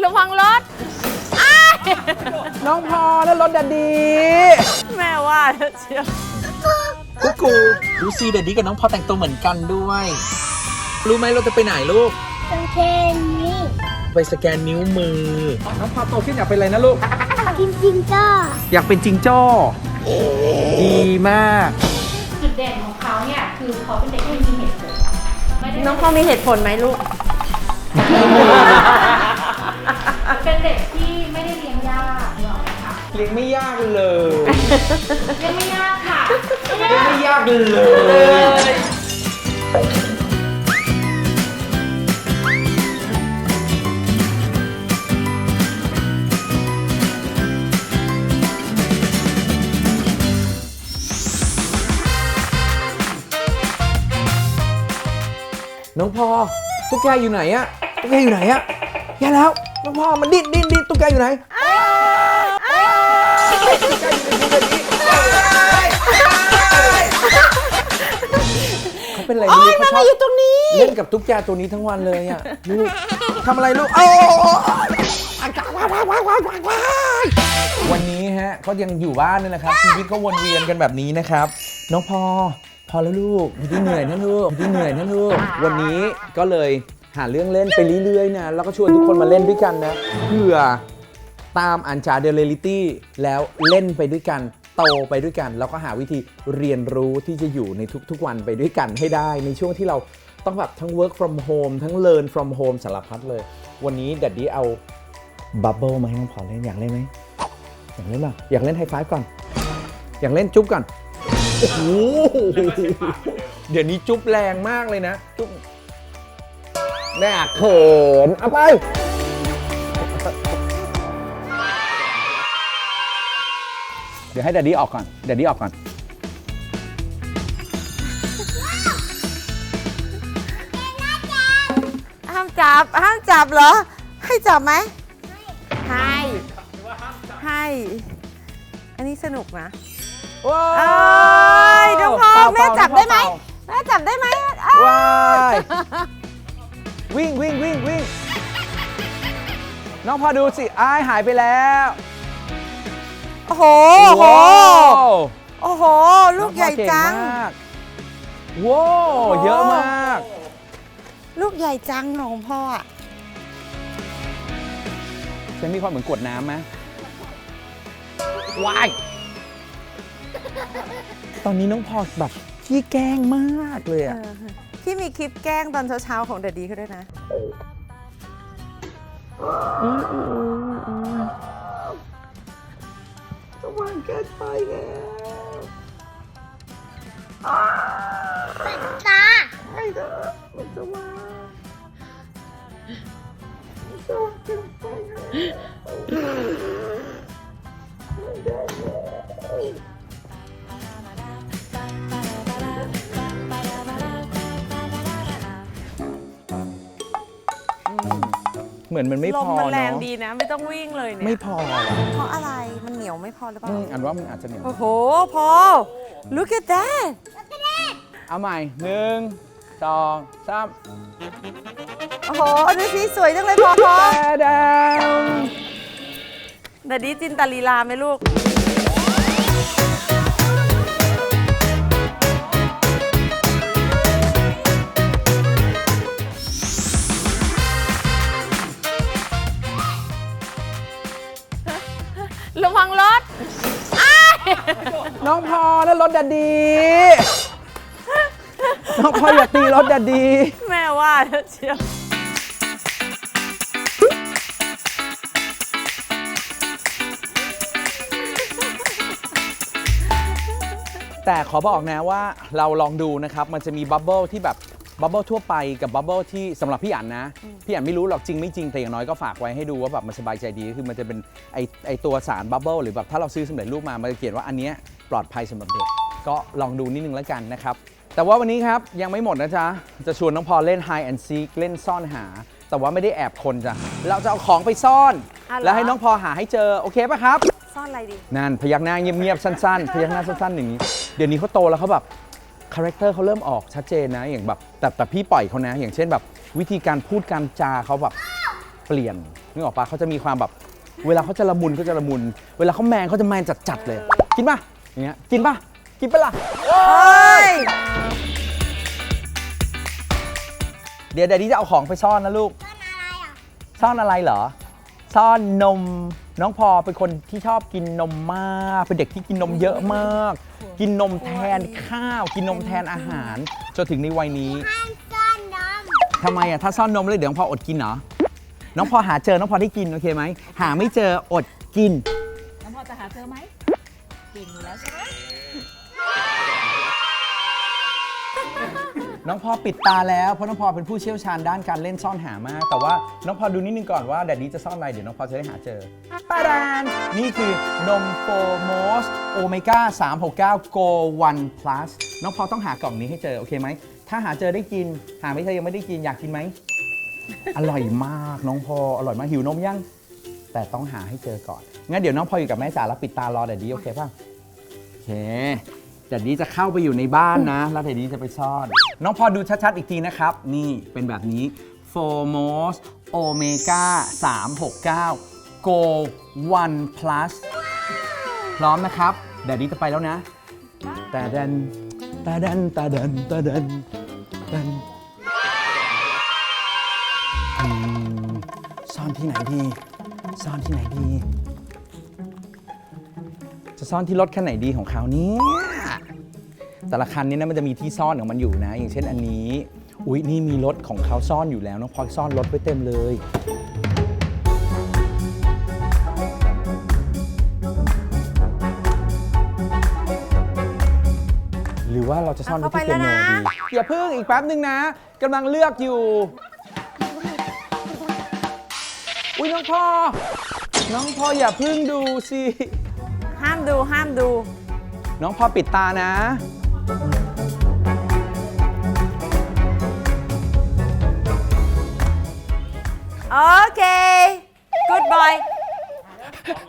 ระวังรถน้องพอแล้วรถดัดดีแม่ว่าแล้วเชียวกุ๊กกูดูซีเดดดี้กับน้องพอแต่งตัวเหมือนกันด้วย รู้ไหมเราจะไปไหนลูก โอเคนี่ไปสแกนนิ้วมือ น้องพอโตขึ้นอยากเป็นอะไรนะลูก จริงๆก็อยากเป็นจิงโจ้ดีมาก จุดเด่นของเขาเนี่ย คือเขาเป็นเด็กที่มีเหตุผลไม่ได้น้องพอมีเหตุผลไหมลูก เป็นเด็กที่ไม่ได้เลี้ยงยากเนกอะค่ะเลี้ยงไม่ยากเลยเลี้ยงไม่ยากค่ะเลี้ยงไม่ยากเลยน้องพอตุ๊กแกอยู่ไหนอะตุ๊กแกอยู่ไหนอะแย่แล้ว น้องพอมันดิ้นดิ้นดิ้นตุ๊กแกอยู่ไหนตุ๊กแกอยู่ในนี้เขาเป็นอะไรไม่รู้เขาชอบอยู่ตรงนี้ เล่นกับตุ๊กแกตัวนี้ทั้งวันเลยอะลูกทำอะไรลูกโอ้วันนี้ฮะเขายังอยู่บ้านนี่แหละครับชีวิตก็วนเวียนกันแบบนี้นะครับ น้องพอพอแล้วลูกพี่เหนื่อยนะลูกพี่เหนื่อยนะลูกวันนี้ก็เลย หาเรื่องเล่นไปเรื่อยๆนะ แล้วก็ชวนทุกคนมาเล่นด้วยกันนะเพื่อตามอันจาเดลลิตี้แล้วเล่นไปด้วยกัน โตไปด้วยกัน แล้วก็หาวิธีเรียนรู้ที่จะอยู่ในทุกๆวันไปด้วยกันให้ได้ ในช่วงที่เราต้องแบบทั้ง work from home ทั้ง learn from home สารพัดเลย วันนี้ดัดดี้เอาบับเบิลมาให้น้องพอเล่นอยากเล่นไหมอยากเล่นป่ะอยากเล่นไฮไฟฟ์ก่อน อยากเล่นจุ๊บก่อนโอ้โหเดี๋ยวนี้จุ๊บแรงมากเลยนะจุ๊บ แน่เขินเอาไป เดี๋ยวให้แดดดี้ออกก่อนแดดดี้ออกก่อน ห้ามจับ ห้ามจับเหรอ ให้จับไหม ให้ ให้ อันนี้สนุกนะว้าเอ้ยน้องพอแม่จับได้ไหม แม่จับได้ไหมเอ้ย ว้าย วิ่งวิ่งวิ่งวิ่งน้องพอดูสิอ้ายหายไปแล้วโอ้โห โอ้โห ว้าวโอ้โห ลูกใหญ่จัง น้อพอเก่มากว้าวเยอะมาก ลูกใหญ่จังของพ่ออะฉันมีความเหมือนกวดน้ำไหมว้าย ตอนนี้น้องพอแบบขี้แกล้งมากเลยอะ ที่มีคลิปแกล้งตอนเช้าๆของเดดดี้เขาด้วยนะสว่างเกินไปแล้วตาไม่เถอะมันสว่างมันสว่างเกินไปแล้ว เหมือนมันไม่ลพมอมันแรงเนาะดีนะ ไม่ต้องวิ่งเลยเนี่ย ไม่พอว่ะเพราะอะไรมันเหนียวไม่พอหรือเปล่า อืมอันว่ามันอาจจะเหนียวโอ้โห พอ look at that เอาใหม่หนึ่งสองสามโอ้โหดูสิสวยจังเลยพอพอแดดาวเดดดี้จินตาลีลาไหมลูก น้องพอแล้วรถดัดดี น้องพออย่าตีรถดัดดี แม่ว่าแล้วเชียวแต่ขอบอกนะว่าเราลองดูนะครับ มันจะมีบับเบิลที่แบบบับเบิลทั่วไปกับบับเบิลที่สำหรับพี่อันนะ พี่อันไม่รู้หรอกจริงไม่จริงแต่อย่างน้อยก็ฝากไว้ให้ดูว่าแบบมันสบายใจดีคือมันจะเป็นไอไอตัวสารบับเบิลหรือแบบถ้าเราซื้อสำเร็จรูปมา มันจะเขียนว่าอันเนี้ย ปลอดภัยสำหรับเด็ก ก็ลองดูนิดนึงแล้วกันนะครับ แต่ว่าวันนี้ครับ ยังไม่หมดนะจ๊ะ จะชวนน้องพอเล่น Hide and Seek เล่นซ่อนหา แต่ว่าไม่ได้แอบคนจ้ะ เราจะเอาของไปซ่อน อะเหรอ แล้วให้น้องพอหาให้เจอ โอเคปะครับ ซ่อนอะไรดี นั่นพยักหน้าเงียบๆสั้นๆ พยักหน้าสั้นๆอย่างนี้ เดี๋ยวนี้เขาโตแล้วเขาแบบคาแรคเตอร์เขาเริ่มออกชัดเจนนะอย่างแบบแต่แต่พี่ปล่อยเขานะ อย่างเช่นแบบ วิธีการพูดการจาเขาแบบเปลี่ยนนึกออกปะเขาจะมีความแบบ เวลาเขาจะละมุนเขาจะละมุน เวลาเขาแมนเขาจะแมนจัดๆเลยกินป่ะ อย่างเงี้ยกินป่ะ กินปะล่ะเฮ้ยเดี๋ยวเดี๋ยวนี้จะเอาของไปซ่อนนะลูก ซ่อนอะไรเหรอ ซ่อนนม น้องพอเป็นคนที่ชอบกินนมมาก เป็นเด็กที่กินนมเยอะมาก กินนมแทนข้าว กินนมแทนอาหารจนถึงในวัยนี้ห้ามซ่อนนมทำไมอะถ้าซ่อนนมเลยเดี๋ยวน้องพออดกินเหรอ น้องพอหาเจอ น้องพอได้กินโอเคไหม หาไม่เจออดกินน้ น้องพอปิดตาแล้วเพราะน้องพอเป็นผู้เชี่ยวชาญด้านการเล่นซ่อนหามาก แต่ว่าน้องพอดูนิดนึงก่อนว่าแดดนี้จะซ่อนอะไรเดี๋ยวน้องพอจะได้หาเจอปาดานนี่คือนมโฟโมสโอเมก้า369 Go One Plus น้องพอต้องหากล่องนี้ให้เจอ โอเคไหม ถ้าหาเจอได้กิน หาไม่เจอยังไม่ได้กินอยากกินไหม อร่อยมากน้องพออร่อยมากหิวนมยัง แต่ต้องหาให้เจอก่อนงั้นเดี๋ยวน้องพออยู่กับแม่จ๋าแล้วปิดตารอแดดดี้โอเคป่ะโอเค แดดดี้จะเข้าไปอยู่ในบ้านนะ แล้วแดดดี้จะไปซ่อน น้องพอดูชัดๆอีกทีนะครับ นี่เป็นแบบนี้ f o r m o s Omega 369 Go One Plus พร้อมนะครับแดดดี้จะไปแล้วนะตาดันตาดันตาดันตาดันดันซ่อนที่ไหนดี ซ่อนที่ไหนดี จะซ่อนที่รถคันไหนดีของเขานี่ย แต่ละคันนี้นะมันจะมีที่ซ่อนของมันอยู่นะ อย่างเช่นอันนี้อุ๊ยนี่มีรถของเขาซ่อนอยู่แล้วน้องพลอยซ่อนรถไว้เต็มเลยหรือว่าเราจะซ่อนไว้ที่เปียโนดีอย่าเพิ่งอีกแป๊บนึงนะกำลังเลือกอยู่ อุ๊ยน้องพ่อ น้องพ่ออย่าเพิ่งดูสิ ห้ามดูห้ามดู น้องพอปิดตานะ โอเค good boy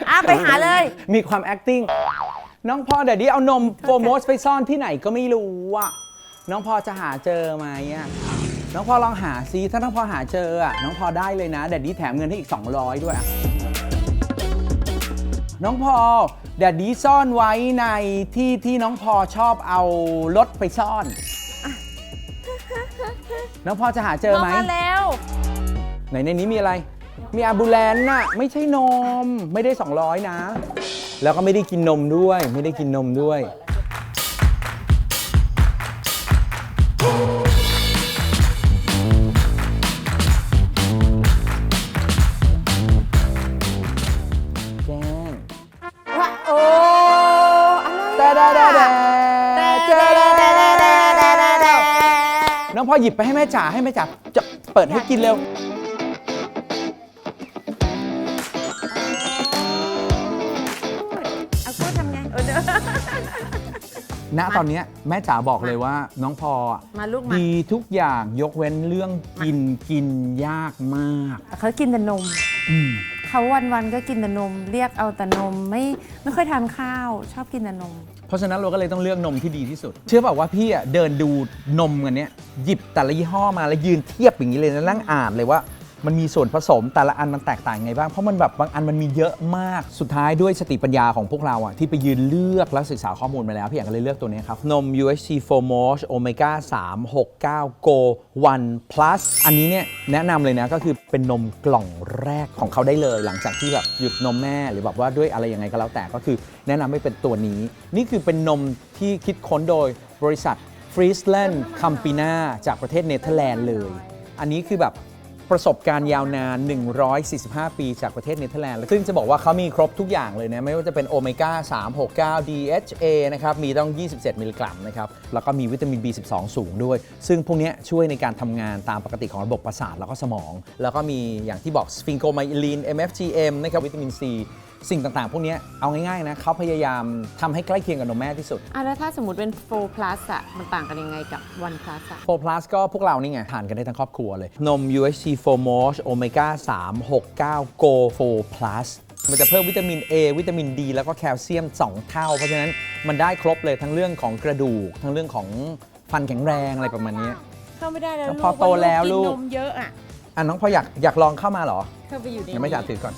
อะไปหาเลย มีความ acting น้องพอเดี๋ยวนี้เอานมโฟโมสไปซ่อนที่ไหนก็ไม่รู้อะน้องพอจะหาเจอไหมอะน้องพอลองหาซิถ้าน้องพอหาเจออะน้องพอได้เลยนะแดดดี้แถมเงินให้อีก 200 ด้วยอะ น้องพอแดดดี้ซ่อนไว้ในที่ที่น้องพอชอบเอารถไปซ่อน น้องพอจะหาเจอไหมมาแล้ว ไหนในนี้มีอะไร มีอาบูแลนน่ะ ไม่ใช่นม ไม่ได้ 200 นะ แล้วก็ไม่ได้กินนมด้วย ไม่ได้กินนมด้วย น้องพ่อหยิบไปให้แม่จ๋าให้แม่จ๋าจะเปิดให้กินเร็ว เอาพูดทำไงเออเดี๋ยวณตอนเนี้ยแม่จ๋าบอกเลยว่า น้องพออะมาลูกมา ดีทุกอย่างยกเว้นเรื่องกินกินยากมากเขากินแต่นม อืมเขาวันๆก็กินแต่นม เรียกเอาแต่นมไม่ไม่ค่อยทานข้าว ชอบกินแต่นม ราะฉะนั้นเราก็เลยต้องเลือกนมที่ดีที่สุด เชื่อเปล่าว่าพี่อะเดินดูนมกันเนี้ยหยิบแต่ละยี่ห้อมาแล้วยืนเทียบอย่างนี้เลยแล้วนั่งอ่านเลยว่า มันมีส่วนผสมแต่ละอันมันแตกต่างไงบ้าง เพราะมันแบบบางอันมันมีเยอะมากสุดท้ายด้วยสติปัญญาของพวกเราอะที่ไปยืนเลือกและศึกษาข้อมูลมาแล้ว พี่อยากก็เลยเลือกตัวนี้ครับ นม UHT f o r m o s Omega 369 Go One Plus อันนี้เนี่ยแนะนำเลยนะก็คือเป็นนมกล่องแรกของเขาได้เลย หลังจากที่แบบหยุดนมแม่หรือแบบว่าด้วยอะไรยังไงก็แล้วแต่ก็คือแนะนำให้เป็นตัวนี้ นี่คือเป็นนมที่คิดค้นโดยบริษัทฟรีสแลนด์คัมปินาจากประเทศเนเธอร์แลนด์เลย อันนี้คือแบบ ประสบการณ์ยาวนาน 145 ปีจากประเทศเนเธอร์แลนด์ ซึ่งจะบอกว่าเขามีครบทุกอย่างเลยนะ ไม่ว่าจะเป็นโอเมก้า 369 DHA นะครับ มีต้อง 27 มิลลิกรัมนะครับ แล้วก็มีวิตามิน B12 สูงด้วย ซึ่งพวกนี้ช่วยในการทำงานตามปกติของระบบประสาทแล้วก็สมอง แล้วก็มีอย่างที่บอกสฟิงโกไมลีน MFGM นะครับ วิตามิน C สิ่งต่างๆ พวกเนี้ยเอาง่ายๆนะเขาพยายามทำให้ใกล้เคียงกับนมแม่ที่สุด อะแล้วถ้าสมมติเป็น4 plus อะมันต่างกันยังไงกับ 1 plus อะ 4 plus ก็พวกเรานี่ไงทานกันได้ทั้งครอบครัวเลย นม UHT 4 m o s Omega 369 Go 4 plus มันจะเพิ่มวิตามิน A วิตามิน D แล้วก็แคลเซียม 2 เท่า เพราะฉะนั้นมันได้ครบเลยทั้งเรื่องของกระดูก ทั้งเรื่องของฟันแข็งแรงอะไรประมาณเนี้ยเข้าไม่ได้แล้วแล้วลูกพอโตแล้วลูก กินนมเยอะอะอะน้องพออยากอยากลองเข้ามาเหรอ เข้าไปอยู่ในยังไม่จ่าถือก่อน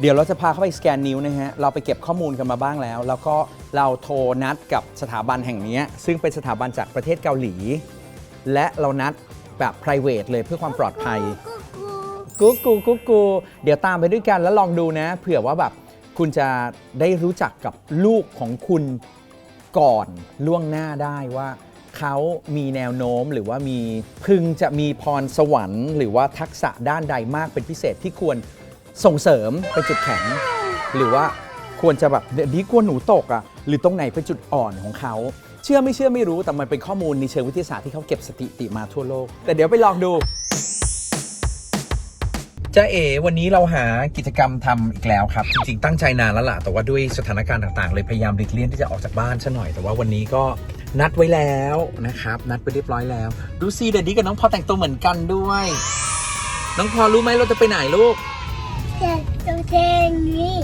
เดี๋ยวเราจะพาเข้าไปสแกนนิ้วนะฮะ เราไปเก็บข้อมูลกันมาบ้างแล้ว แล้วก็เราโทรนัดกับสถาบันแห่งนี้ ซึ่งเป็นสถาบันจากประเทศเกาหลี และเรานัดแบบ p r i v a t เลยเพื่อความปลอดภัย กูกูกูกูเดี๋ยวตามไปด้วยกันแล้วลองดูนะ เผื่อว่าแบบคุณจะได้รู้จักกับลูกของคุณก่อนล่วงหน้าได้ว่าเขามีแนวโน้มหรือว่ามีพึงจะมีพรสวรรค์ หรือว่าทักษะด้านใดมากเป็นพิเศษที่ควร ส่งเสริมเป็นจุดแข็ง หรือว่าควรจะแบบเดี๋ยวนี้กลัวหนูตกอะ่ะหรือตรงไหนเป็นจุดอ่อนของเขา เชื่อไม่เชื่อไม่รู้แต่มันเป็นข้อมูลในเชิงวิทยาศาสตร์ที่เขาเก็บสถิติมาทั่วโลก แต่เดี๋ยวไปลองดูจ้าเอวันนี้เราหากิจกรรมทำอีกแล้วครับ จริงๆ ตั้งใจนานแล้วล่ะ แต่ว่าด้วยสถานการณ์ต่างๆ เลยพยายามหลีกเลี่ยงที่จะออกจากบ้านซะหน่อย แต่ว่าวันนี้ก็นัดไว้แล้วนะครับ นัดไปเรียบร้อยแล้ว ดูสิเดดดี้กับน้องพอแต่งตัวเหมือนกันด้วย น้องพอรู้ไหมเราจะไปไหนลูก ตัวเทนนี้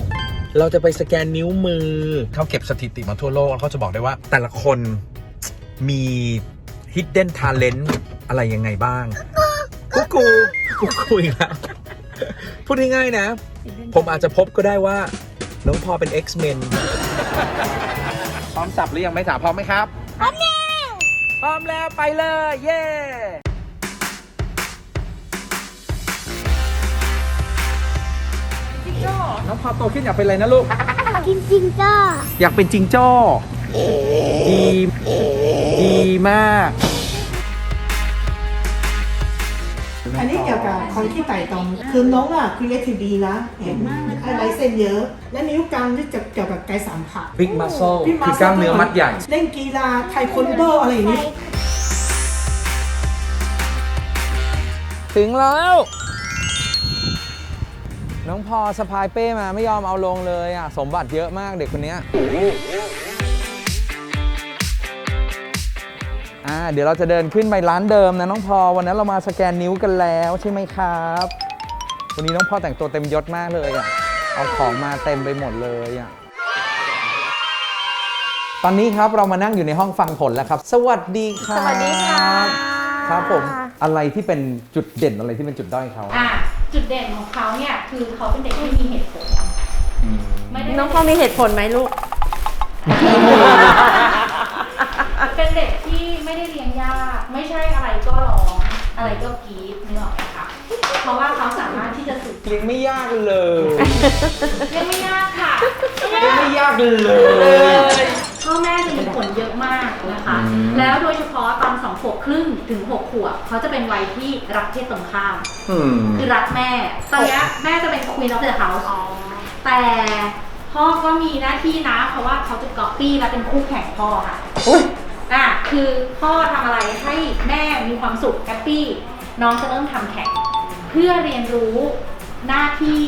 เราจะไปสแกนนิ้วมือ เขาเก็บสถิติมาทั่วโลกแล้วเขาจะบอกได้ว่า แต่ละคนมี hidden talent อะไรยังไงบ้างกุ๊กกูกุ๊กกูอีกแล้วพูดง่ายๆนะ ผมอาจจะพบก็ได้ว่า น้องพอเป็น X-Men พร้อมสับหรือยังไม่สับพร้อมไหมครับ พร้อมแล้ว พร้อมแล้วไปเลย เย้ น้องพอโตขึ้นอยากเป็นอะไรนะลูก กินจริงจ้าอยากเป็นจิงโจ้ดีดีมาก อันนี้เกี่ยวกับคนที่ไต่ตรงคือน้องอะครีเอทีฟดีนะเห็นอะไรเส้นเยอะ และนิ้วกลางที่จะเกี่ยวกับกายสัมผัส Big muscle พี่คือกล้ามเนื้อมัดใหญ่ เล่นกีฬาไทควันโดอะไรอย่างนี้ ถึงแล้ว น้องพอสะพายเป้มาไม่ยอมเอาลงเลยอะสมบัติเยอะมากเด็กคนเนี้ยอ่าเดี๋ยวเราจะเดินขึ้นไปร้านเดิมนะน้องพอวันนั้นเรามาสแกนนิ้วกันแล้วใช่ไหมครับ วันนี้น้องพอแต่งตัวเต็มยศมากเลยอะเอาของมาเต็มไปหมดเลยอะตอนนี้ครับเรามานั่งอยู่ในห้องฟังผลแล้วครับ สวัสดีครับสวัสดีค่ะครับผมอะไรที่เป็นจุดเด่นอะไรที่เป็นจุดด้อยเขา อะ จุดเด่นของเขาเนี่ยคือเขาเป็นเด็กที่มีเหตุผลไม่ได้น้องพอมีเหตุผลไหมลูก เป็นเด็กที่ไม่ได้เลี้ยงยากไม่ใช่อะไรก็ร้องอะไรก็กรี๊ดนึกออกไหมคะเพราะว่าเขาสามารถที่จะสื่อเลี้ยงไม่ยากเลย เลี้ยงไม่ยากค่ะ เลี้ยงไม่ยากเลย พ่อแม่จะมีผล เยอะมากนะคะ อืม แล้วโดยเฉพาะตอนสองขวบครึ่งถึงหกขวบเขาจะเป็นวัยที่รักเพศตรงข้าม อืม คือรักแม่ ตอนเนี้ยแม่จะเป็น Queen of the House แต่พ่อก็มีหน้าที่นะ เพราะว่าเขาจะก๊อปปี้และเป็นคู่แข่งพ่อค่ะอุ๊ย อะคือพ่อทำอะไรให้แม่มีความสุขแฮปปี้น้องจะเริ่มทำแข่ง เพื่อเรียนรู้หน้าที่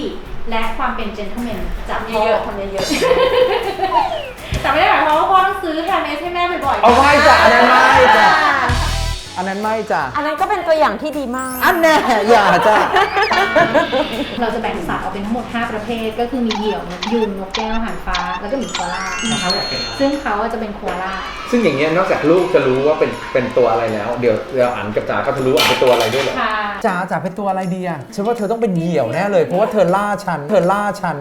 และความเป็นเจน t l e m แมนจากพ่อ เยอะๆทำเยอะ แต่ไม่ได้หมายความว่าพ่อต้องซื้อแฮนด์เมดให้แม่บ่อยๆเอาไว้จ้ะอันนั้นม่จ้ะ นนั้นไม่จ้ะ อันนั้นก็เป็นตัวอย่างที่ดีมาก อันแน่อย่าจ้ะ เราจะแบ่งสัตว์ออกเป็นทั้งหมด 5 ประเภท ก็คือมีเหยี่ยวนกยุงนกแก้วหางฟ้า แล้วก็หมีโคอาล่านะคะซึ่งเขาจะเป็นโคอาล่า ซึ่งอย่างเงี้ยนอกจากลูกจะรู้ว่าเป็นเป็นตัวอะไรแล้ว เดี๋ยวเดี๋ยวอันกับจ๋าก็จะรู้ว่าอันเป็นตัวอะไรด้วยเหรอ ค่ะจ๋าจ๋าเป็นตัวอะไรดีอะฉันว่าเธอต้องเป็นเหยี่ยวแน่เลย เพราะว่าเธอล่าฉัน เธอล่าฉัน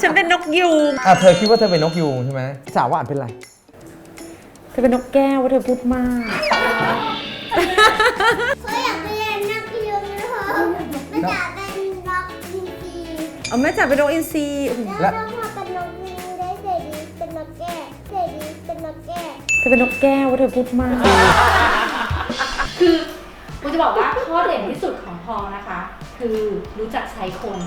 ฉันเป็นนกยูง อะเธอคิดว่าเธอเป็นนกยูงใช่ไหมจ๋าว่าอันเป็นอะไรเธอเป็นนกแก้วว่าเธอพูดมาก เขาอยากไปเรียนนักยุงนะคะไม่อยากเป็นนักจริงเอาแม่จ๋าเป็นนกอินทรีๆแล้วน้องพอเป็นนกยุงได้เสรีเป็นนกแก้เสรีเป็นนกแก้เธอเป็นนกแก้วว่าเธอพูดมาก คือกูจะบอกว่าข้อเด่นที่สุดของพอนะคะ คือรู้จักใช้คน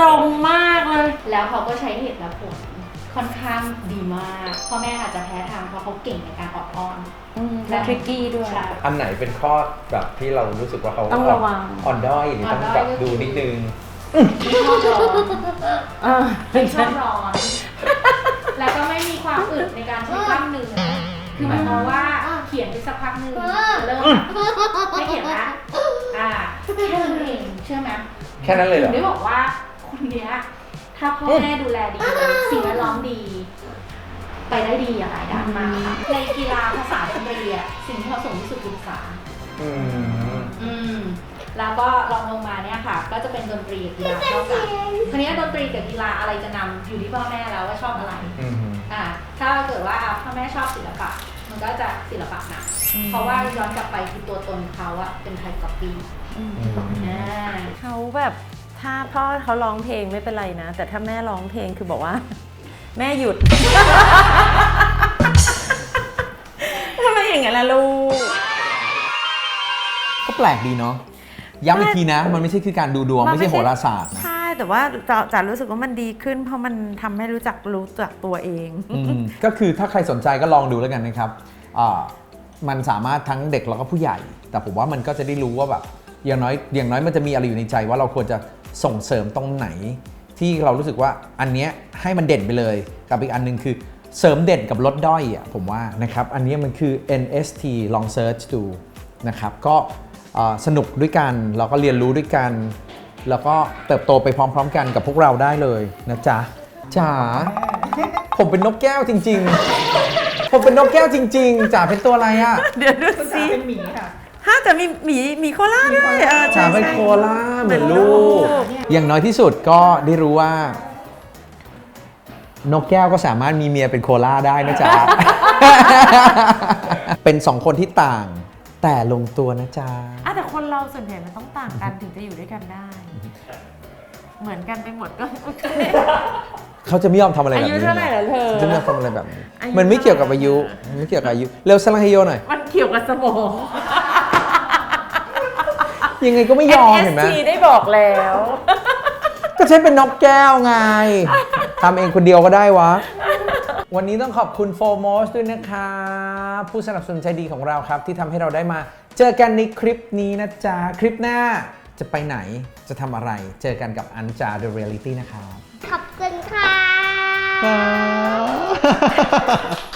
ตรงมากเลย แล้วเขาก็ใช้เหตุและผล ค่อนข้างดีมากพ่อแม่อาจจะแพ้ทางเพราะเขาเก่งในการออดอ้อนและทริกกี้ด้วย ใช่ อันไหนเป็นข้อแบบที่เรารู้สึกว่าเขาต้องระวัง อ่อนด้อยหรือต้องแบบดูนิดนึง ไม่ชอบร้อนอ่าไม่ชอบร้อน แล้วก็ไม่มีความอึดในการใช้กล้ามเนื้อคือหมายความว่าเขียนไปสักพักหนึ่งจะเริ่มแบบไม่เขียนละอ่าแค่นั้นเองเชื่อไหมแค่นั้นเลยเหรถึองได้บอกว่าคนเนี้ย ถ้าพ่อแม่ดูแลดีสิ่งแวดล้อมดี ไปได้ดีอะหลายด้านมากค่ะในกีฬาภาษาดนตรีอะสิ่งที่เราส่งที่สุดคือภาษาอืมอืมแล้วก็ลองลงมาเนี่ยค่ะ ก็จะเป็นดนตรีกับกีฬาเข้ากันทีนี้ดนตรีกับกีฬาอะไรจะนำอยู่ที่พ่อแม่แล้วว่าชอบอะไร อืม อ่าถ้าเกิดว่าอะพ่อแม่ชอบศิลปะ มันก็จะศิลปะหนักเพราะว่าย้อนกลับไปคือตัวตนเขาอะเป็นไทยก๊อปปี้อ่า เขาแบบ ถ้าพ่อเขาร้องเพลงไม่เป็นไรนะ แต่ถ้าแม่ร้องเพลงคือบอกว่า แม่หยุด ทำไมอย่างนั้นล่ะลูก ก็แปลกดีเนาะย้ำอีกทีนะ มันไม่ใช่คือการดูดวง มันไม่ไม่ใช่ใช่ โหราศาสตร์นะใช่ แต่ว่าจะจะรู้สึกว่ามันดีขึ้น เพราะมันทำให้รู้จักรู้จักตัวเอง อืมก็คือถ้าใครสนใจก็ลองดูแล้วกันนะครับอ่ามันสามารถทั้งเด็กแล้วก็ผู้ใหญ่ แต่ผมว่ามันก็จะได้รู้ว่าแบบอย่างน้อยอย่างน้อยมันจะมีอะไรอยู่ในใจว่าเราควรจะ ส่งเสริมตรงไหน ที่เรารู้สึกว่าอันเนี้ยให้มันเด่นไปเลย กับอีกอันหนึงคือเสริมเด่นกับลดด้อยอะผมว่านะครับอันเนี้ยมันคือ NST ลอง search ดูนะครับก็อ่าสนุกด้วยกันแล้วก็เรียนรู้ด้วยกัน แล้วก็เติบโตไปพร้อมๆกันกับพวกเราได้เลยนะจ๊ะจ๋าผมเป็นนกแก้วจริง ๆ ผมเป็นนกแก้วจริง ๆจ๋าเป็นตัวอะไรอะเดี๋ยวดูคุณสิตาเป็นหมีค่ะ ฮะแต่มีหมีหมีโคล่าด้วยเออใช่จ๋าเป็นใช่โคล่าเหมือนลูก อย่างน้อยที่สุดก็ได้รู้ว่า นกแก้วก็สามารถมีเมียเป็นโคล่าได้นะจ๊ะ เป็นสองคนที่ต่าง แต่ลงตัวนะจ๊ะ อะแต่คนเราส่วนใหญ่มันต้องต่างกันถึงจะอยู่ด้วยกันได้ เหมือนกันไปหมดก็โอเค เขาจะไม่ยอมทำอะไรแบบอายุนี้เท่าไหร่เหรอเธอขาจะไม่ยอมทำอะไรแบบนี้ อายุมันไม่เกี่ยวกับอายุมันไม่เกี่ยวกับอายุ เร็วสลังเฮโยหน่อย มันเกี่ยวกับสมอง ยังไงก็ไม่ยอมเห็นไหม NST ได้บอกแล้ว ก็ฉันเป็นนกแก้วไงทำเองคนเดียวก็ได้วะ วันนี้ต้องขอบคุณโฟร์มอสด้วยนะคะ ผู้สนับสนุนใจดีของเราครับ ที่ทำให้เราได้มา เจอกันในคลิปนี้นะจ๊ะ คลิปหน้าจะไปไหนจะทำอะไร เจอกันกับอันจา The Reality นะครับ ขอบคุณค่ะ